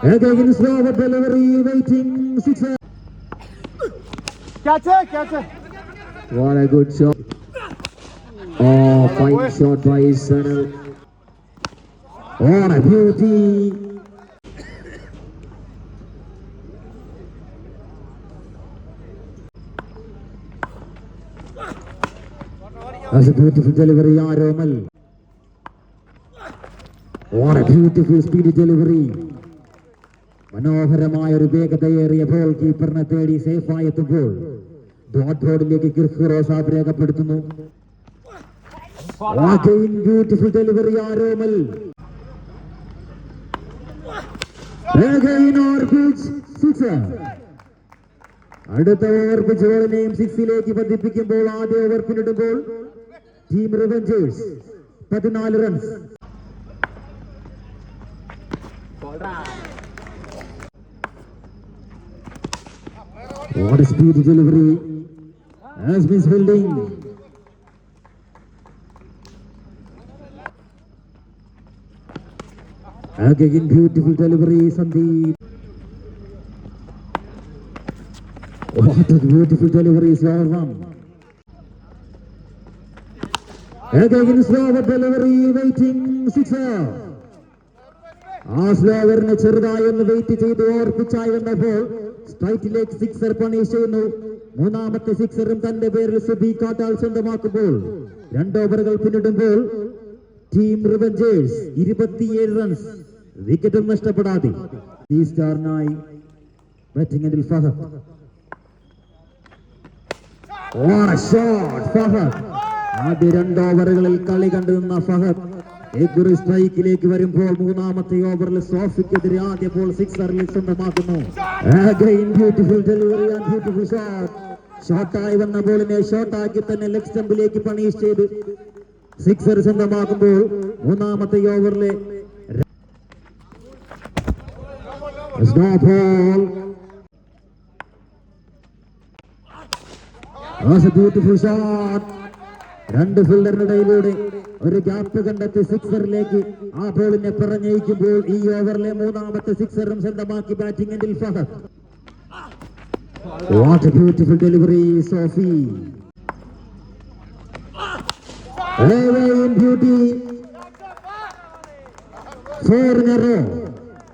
Again, slow delivery, waiting six. Catch it, catch it. What a good shot. Oh, fine shot by Sanal. What a beauty. That's a beautiful delivery, Aromal. What a beautiful speedy delivery. മനോഹരമായ ഒരു വേഗതയേറിയ ball കീപ്പറിനെ തേടി സേഫായി എത്തുമ്പോൾ dot ബോർഡിലേക്ക് കിർഹിറോ സാബ് രേഖപ്പെടുത്തുന്നു beautiful delivery ആരോമൽ അടുത്ത over പിച്ചോളിനെയും സിക്സിലേക്ക് ബന്ധിപ്പിക്കുമ്പോൾ ആദ്യ ഓവർ ടീം റിവഞ്ചേഴ്സ് പതിനാല് runs What a speed delivery. As Fielding. Again, beautiful delivery, Sandeep. What a beautiful delivery, slower. Again, slower delivery, waiting sixer. ആ സ്ലോവറിന് ചെറുതായി ഒന്ന് വെയിറ്റ് ചെയ്ത് ഓർപ്പിച്ചായി വന്നപ്പോൾ സ്ട്രൈറ്റിലേക്ക് സിക്സർ പണീഷ് ചെയ്യുന്നു. മൂന്നാമത്തെ സിക്സറും തന്റെ പേരിൽ സുബി കാട്ടാൽ സ്വന്തമാക്കുമ്പോൾ രണ്ട് ഓവറുകൾ പിന്നിടുമ്പോൾ ടീം റിവഞ്ചേഴ്സ് ഇരുപത്തിയേഴ് റൺസ്. വിക്കറ്റും നഷ്ടപ്പെടാതെ. ഈ സ്റ്റാറിനായി ബാറ്റിംഗ് a ഫഹദ്. ആദ്യ രണ്ട് ഓവറുകളിൽ കളി കണ്ടു നിന്ന ഫഹദ്. എഗുറി സ്ട്രൈക്കിലേക്ക് വരുമ്പോൾ മൂന്നാമത്തെ ഓവറിൽ സോഫിക്കെതിരെ ആദ്യ ബോൾ സിക്സറിൽ സ്വന്തമാക്കുന്നു. And shot. ഷോട്ടായി വന്ന ബോളിനെ ഷോട്ടാക്കി തന്നെ ലെഗ് സ്റ്റംപിലേക്ക് പണീഷ് ചെയ്ത് സിക്സർ സ്വന്തമാക്കുമ്പോൾ മൂന്നാമത്തെ ഓവറിലെ ബ്യൂട്ടിഫുൾ ഷോട്ട് രണ്ട് ഫീൽഡറിനിടയിലൂടെ ഒരു ഗ്യാപ്പ് കണ്ടെത്തി സിക്സറിലേക്ക് ആ ബോളിനെ പറഞ്ഞയക്കുമ്പോൾ ഈ ഓവറിലെ മൂന്നാമത്തെ സിക്സറും സ്വന്തമാക്കി batting Fahad. What beautiful delivery Sophie. Beauty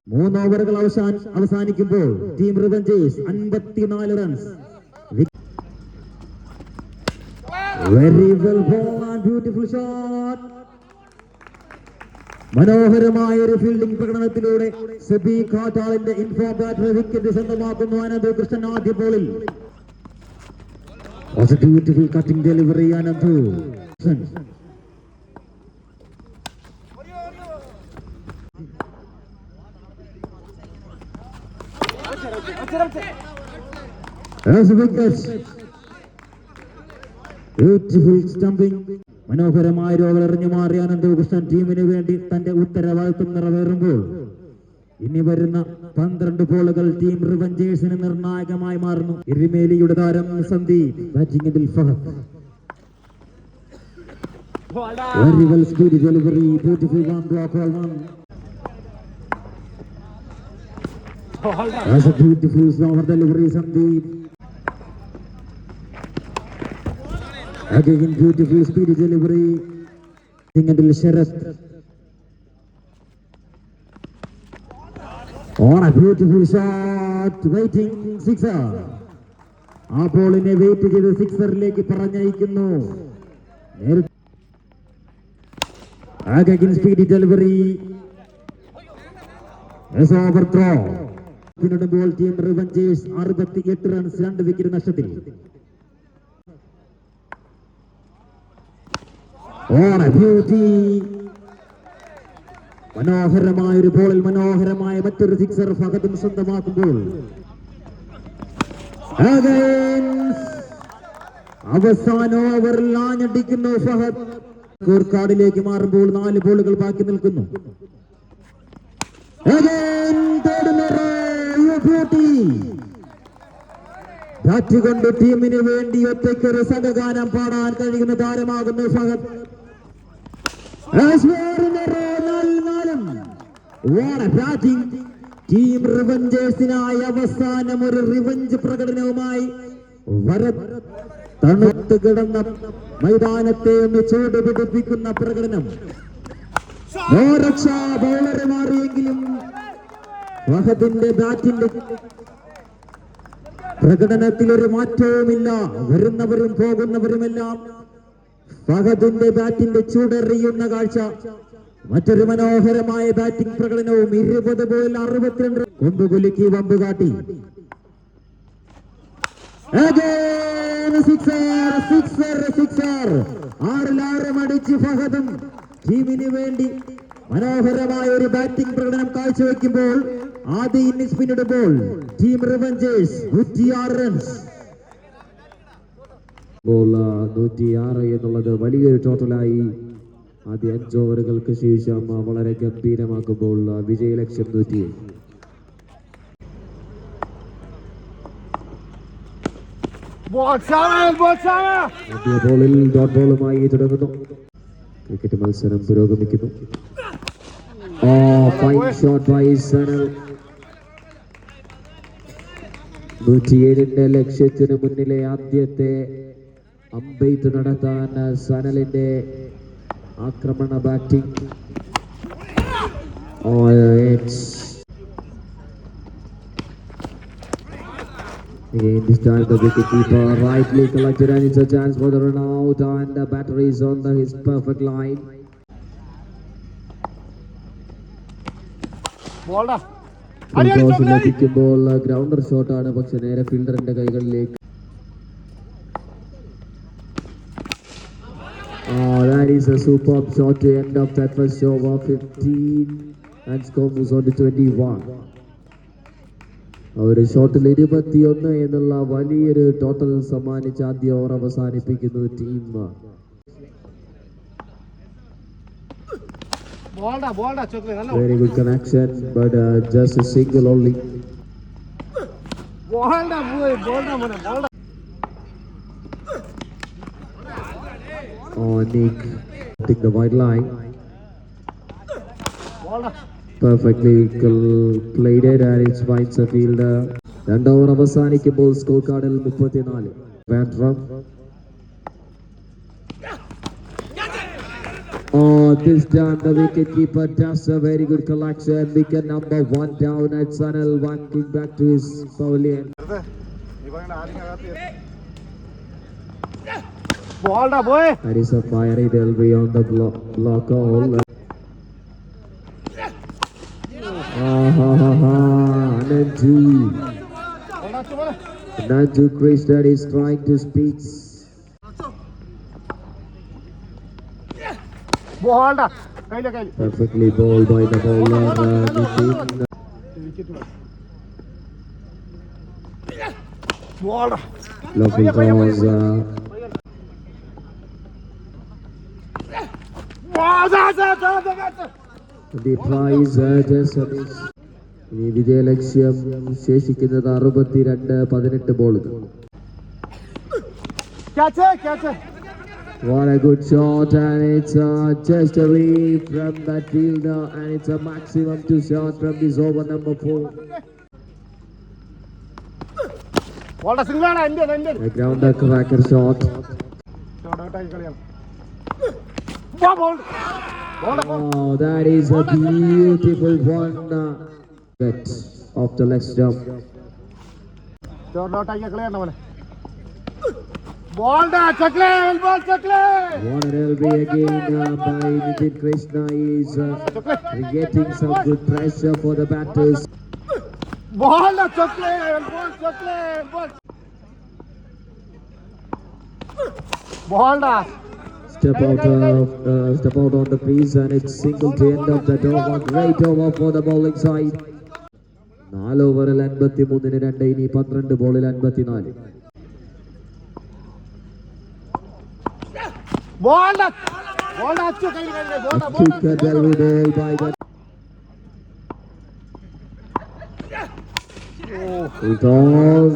മൂന്ന് ഓവറുകൾ അവസാനിക്കുമ്പോൾ ടീം റിവഞ്ചേഴ്സ് അൻപത്തിനാല് runs very well ball and beautiful shot മനോഹരമായ ഒരു ഫീൽഡിംഗ് പ്രകടനത്തിലൂടെ സെബി കാറ്റാളിന്റെ ഇൻഫോ ബാറ്റർ വിക്കറ്റ് സ്വന്തമാക്കുന്നു അനന്ത് കൃഷ്ണൻ ആദ്യ ബോളിൽ beautiful cutting delivery Ananth beautiful stumping മനോഹരമായ എറിഞ്ഞു മാറിയ അനന്തകൃഷ്ണൻ ടീമിന് വേണ്ടി തന്റെ ഉത്തരവാദിത്വം നിറവേറുമ്പോൾ ഇനി വരുന്ന പന്ത്രണ്ട് ബോളുകൾ ടീം റിവഞ്ചേഴ്സിന് നിർണായകമായി മാറുന്നു. എരിമേലിയുടെ താരം Sandeep ബാറ്റിംഗിൽ Fahad. Speed delivery beautiful one block one delivery, Sandeep. Again, beautiful speedy delivery. Tingandil Sharath. On a beautiful shot, waiting sixer. ആ ബോളിനെ വെയിറ്റ് ചെയ്ത് സിക്സറിലേക്ക് പറഞ്ഞയക്കുന്നു സ്പീഡി ഡെലിവറി ഓവർ ത്രോ പിന്നിടുമ്പോൾ ടീം റിവഞ്ചേഴ്സ് അറുപത്തി എട്ട് റൺസ് രണ്ട് വിക്കറ്റ് നഷ്ടത്തിൽ ഓണ ബ്യൂട്ടി മനോഹരമായ ഒരു ബോളിൽ മനോഹരമായ മറ്റൊരു സിക്സർ ഫഹദും സ്വന്തമാക്കുമ്പോൾ. അവസാന ഓവറിൽ ആഞ്ഞടിക്കുന്നു ഫഹദ്. കോർക്കാടിലേക്ക് മാറുമ്പോൾ നാല് ബോളുകൾ ബാക്കി നിൽക്കുന്നു. ബാറ്റ് കൊണ്ട് ടീമിന് വേണ്ടി ഒറ്റയ്ക്കൊരു സംഘഗാനം പാടാൻ കഴിയുന്ന താരമാകുന്നു Fahad As four in a row, നാലിൽ നാലും. What a batting. ടീം റിവഞ്ചേഴ്സിനായി അവസാനം ഒരു റിവഞ്ച് പ്രകടനവുമായി തണുത്ത് കിടന്ന മൈതാനത്തെ ഒന്ന് ചൂട് പിടിപ്പിക്കുന്ന പ്രകടനം ബൗളറെ മാറിയെങ്കിലും വഹദിന്റെ ബാറ്റിന്റെ പ്രകടനത്തിൽ ഒരു മാറ്റവുമില്ല വരുന്നവരും പോകുന്നവരുമെല്ലാം ഫഹദിന്റെ ബാറ്റിന്റെ ചൂടെറിയുന്ന കാഴ്ച. മറ്റൊരു മനോഹരമായ ബാറ്റിംഗ് പ്രകടനവും ഇരുപത് ബോൾ അറുപത്തിരണ്ട് കൊമ്പ് കുലുക്കി വമ്പ് കാട്ടി. ഫഹദും ടീമിന് വേണ്ടി മനോഹരമായ ഒരു ബാറ്റിംഗ് പ്രകടനം കാഴ്ചവെക്കുമ്പോൾ ആദ്യ ഇന്നിംഗ്സ് പിന്നിടുമ്പോൾ ടീം റിവഞ്ചേഴ്സ് നൂറ്റിയാറ് റൺസ് ബോൾ നൂറ്റിയാറ് എന്നുള്ളത് വലിയൊരു ടോട്ടലായി ആദ്യ അഞ്ച് ഓവറുകൾക്ക് ശേഷം വളരെ ഗംഭീരമാക്കുമ്പോൾ വിജയലക്ഷ്യം നൂറ്റി. Botswana, Botswana! ആദ്യ ബോളിൽ ഡോട്ട് ബോളുമായി തുടങ്ങുന്നു. ക്രിക്കറ്റ് മത്സരം പുരോഗമിക്കുന്നു. Oh fine shot by Sanal നൂറ്റിയേഴിന്റെ ലക്ഷ്യത്തിന് മുന്നിലെ ആദ്യത്തെ അമ്പെയ്ത്ത് നടത്താൻ സനലിന്റെ ആക്രമണ batting Again, this time the wicketkeeper rightly collected and it's a chance for the run out and the batter is on the, his perfect line. ലഭിക്കുമ്പോൾ ഗ്രൗണ്ടർ ഷോട്ടാണ് പക്ഷെ നേരെ ഫീൽഡറിന്റെ കൈകളിലേക്ക് that is a superb shot. To end up that first over 15 and score moves on to 21. ഒരു ഷോട്ടിൽ ഇരുപത്തിയൊന്ന് എന്നുള്ള വലിയൊരു total സമ്മാനിച്ച് ആദ്യ ഓവർ അവസാനിപ്പിക്കുന്നു team very good connection but just single only ബോൾഡാ ബോൾഡാ ബോൾഡാ Oh, Nick, take the wide line. ബോൾഡാ Perfectly cl- played it and it's finds a fielder. രണ്ട് over അവസാനിക്കുമ്പോൾ സ്കോർ കാർഡിൽ മുപ്പത്തിനാല് batter Oh, this time the wicket keeper does a very good collection. Wicket number one down at Sanal, one kick back to his pavilion. Ball, boy. That is a fiery delivery on the block, block goal. Anandu. Anandu Krishna is trying to speak. Perfectly bowled by the bowler. Uh, Lovely balls. Uh, ഇനി വിജയലക്ഷ്യം ശേഷിക്കുന്നത് അറുപത്തിരണ്ട് പതിനെട്ട് ബോളുകൾ What a good shot, and it's uh, just away from that fielder, and it's a maximum two shot from this over number four. എന്റെ A ground cracker shot. Oh, that is a beautiful one. But of the next jump. Ball da, Chakle, ball Chakle. One LB again uh, by Nitin Krishna is uh, getting some good pressure for the batters. Ball da, Chakle, ball Chakle, ball. Ball da Step out, uh, uh, step out on the crease, and it's single to end of that over. Great over for the bowling side. നാല് ഓവറിൽ അൻപത്തി മൂന്നിന് രണ്ട് ഇനി പന്ത്രണ്ട് ബോളിൽ അൻപത്തിനാല് ബോൾഡാ ബോൾഡാ അച്ചു കയ്യിൽ കയ്യിൽ ബോൾഡാ ബോൾഡാ Kick a delivery ball by the It was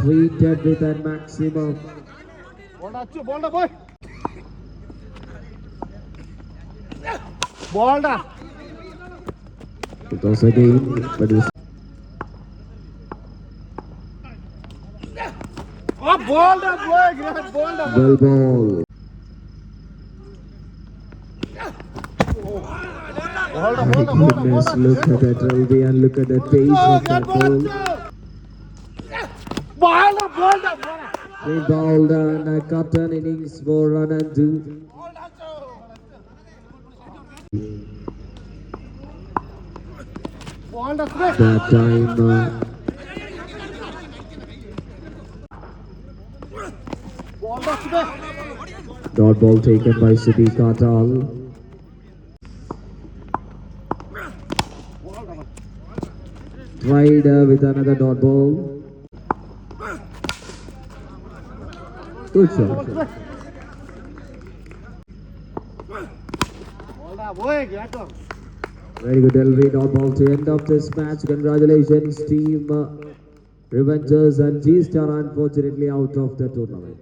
treated with a maximum. ബോൾഡാ Achu ബോൾഡാ പോയി ബോൾഡാ It was again, but it was ആ ബോൾഡാ പോയ great ബോൾഡാ well ball. ബോൾഡാ My ബോൾഡാ ബോൾഡാ goodness, look at that LB and look at the pace of that ball. ബോൾഡാ ബോൾഡാ ബോൾഡാ They bowled and a cotton innings for run and two. That time. Dot ball taken by Sidi Katal. Tried uh, with another dot ball. Good shot. Hold that boy, get shot. Very good LV dot ball to end of this match. Congratulations, team uh, Revengers and G Star unfortunately out of the tournament.